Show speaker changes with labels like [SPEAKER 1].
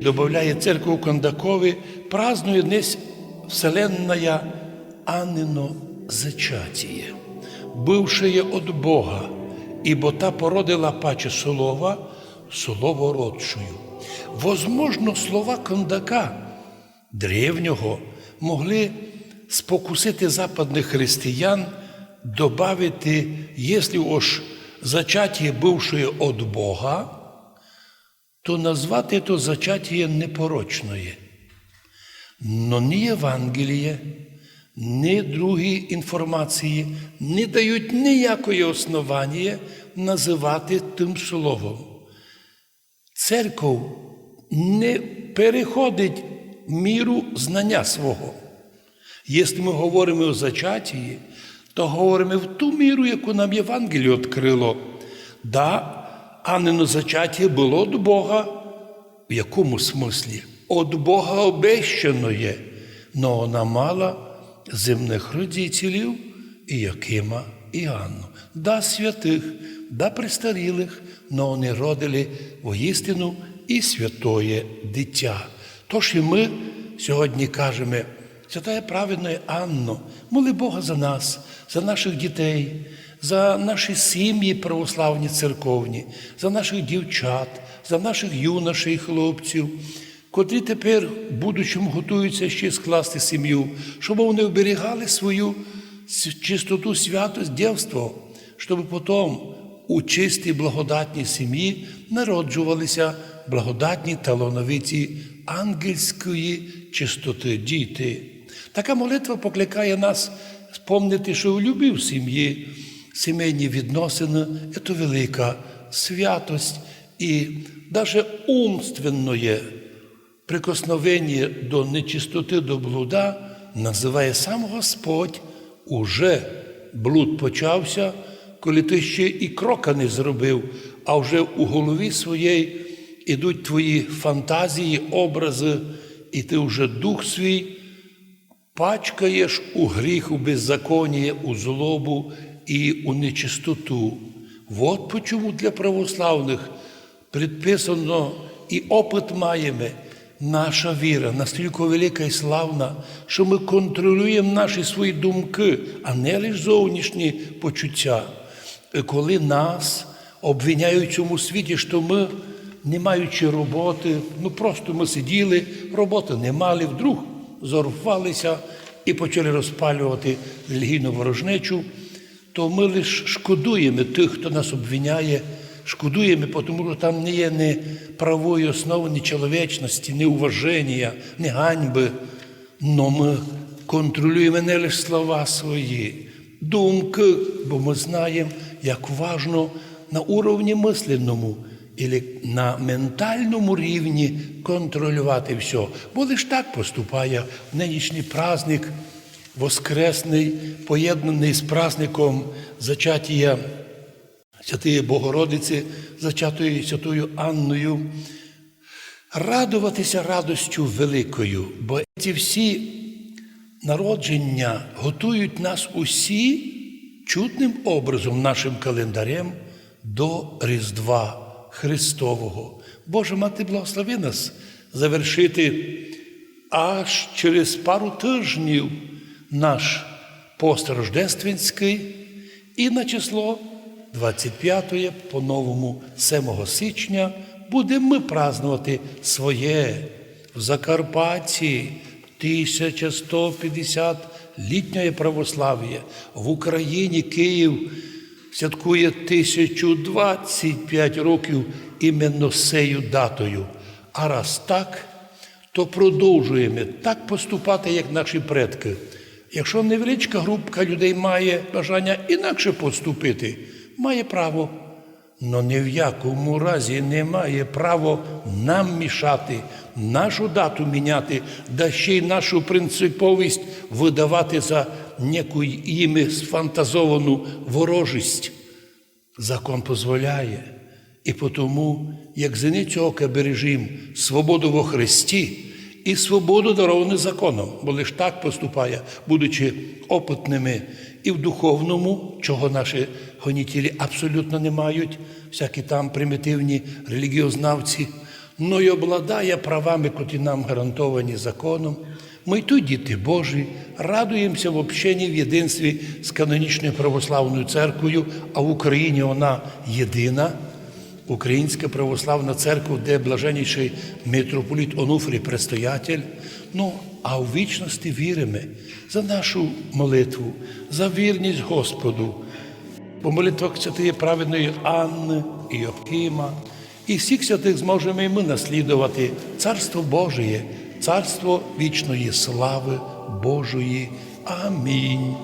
[SPEAKER 1] Добавляє церкву Кондакові, празднує днес вселенная Аннино зачатие, бывшее от Бога, ибо та породила паче слова, слово родшую. Возможно, слова Кондака древнього могли спокусити западних християн, добавити, якщо уж зачатие бывшее от Бога, то назвати то зачатие непорочное. Но ні Євангеліє, ні другі інформації не дають ніякої основання називати тим словом. Церков не переходить міру знання свого. Якщо ми говоримо о зачатті, то говоримо в ту міру, яку нам Євангеліє відкрило. Да, Аннино зачаття було від Бога. В якому смислі? От Бога обещаноє, но вона мала земних родителів і Якима і Анну. Да святих, да престарілих, но вони родили воістину і святоє дитя. Тож і ми сьогодні кажемо, святая праведна Анно, моли Бога за нас, за наших дітей, за наші сім'ї православні церковні, за наших дівчат, за наших юношей хлопців, котрі тепер, в будучому, готуються ще скласти сім'ю, щоб вони оберігали свою чистоту, святость, дівство, щоб потім у чистій благодатній сім'ї народжувалися благодатні талановиті ангельської чистоти діти. Така молитва покликає нас спомнити, що в любі в сім'ї сімейні відносини це велика святость. І навіть умственне прикосновення до нечистоти, до блуда називає сам Господь. Уже блуд почався, коли ти ще і крока не зробив, а вже у голові своєї ідуть твої фантазії, образи, і ти вже дух свій пачкаєш у гріх, у беззаконні, у злобу і у нечистоту. Вот почому для православних предписано і опит маємо. Наша віра настільки велика і славна, що ми контролюємо наші свої думки, а не лише зовнішні почуття. Коли нас обвиняють в цьому світі, що ми, не маючи роботи, ну просто ми сиділи, роботи не мали, вдруг зорвалися і почали розпалювати релігійну ворожнечу, то ми лише шкодуємо тих, хто нас обвиняє, шкодуємо, тому що там не є ні правої основи, ні чоловічності, ні уваження, ні ганьби. Но ми контролюємо не лише слова свої, думки, бо ми знаємо, як важно на уровні мисленному і на ментальному рівні контролювати все. Бо лише так поступає в нинішній праздник Воскресний, поєднаний з праздником зачаття Святої Богородиці, зачатої Святою Анною, радуватися радостю великою, бо ці всі народження готують нас усі чутним образом, нашим календарем до Різдва Христового. Боже мати, благослови нас завершити аж через пару тижнів наш пост рождественський і на число 25 по новому 7 січня будемо ми празднувати своє в Закарпатті 1150 літнє православ'я, в Україні Київ святкує 1025 років іменно сею датою. А раз так, то продовжуємо так поступати, як наші предки. Якщо невеличка групка людей має бажання інакше поступити, має право, але ні в якому разі не має право нам мішати, нашу дату міняти, да ще й нашу принциповість видавати за неку іми сфантазовану ворожість. Закон дозволяє. І тому, як зеницю ока бережім свободу во Христі і свободу даровану законом, бо лише так поступає, будучи опитними і в духовному, чого наші гонітілі абсолютно не мають, всякі там примітивні релігіознавці, но й обладає правами, котрі нам гарантовані законом. Ми тут, діти Божі, радуємося в общенні в єдинстві з канонічною православною церквою, а в Україні вона єдина. Українська православна церква, де блаженніший митрополіт Онуфрій предстоятель. Ну, а в вічності віримо за нашу молитву, за вірність Господу. По молитвах святої праведної Анни і Йохима, і всіх святих зможемо і ми наслідувати Царство Божеє, Царство вічної слави Божої. Амінь.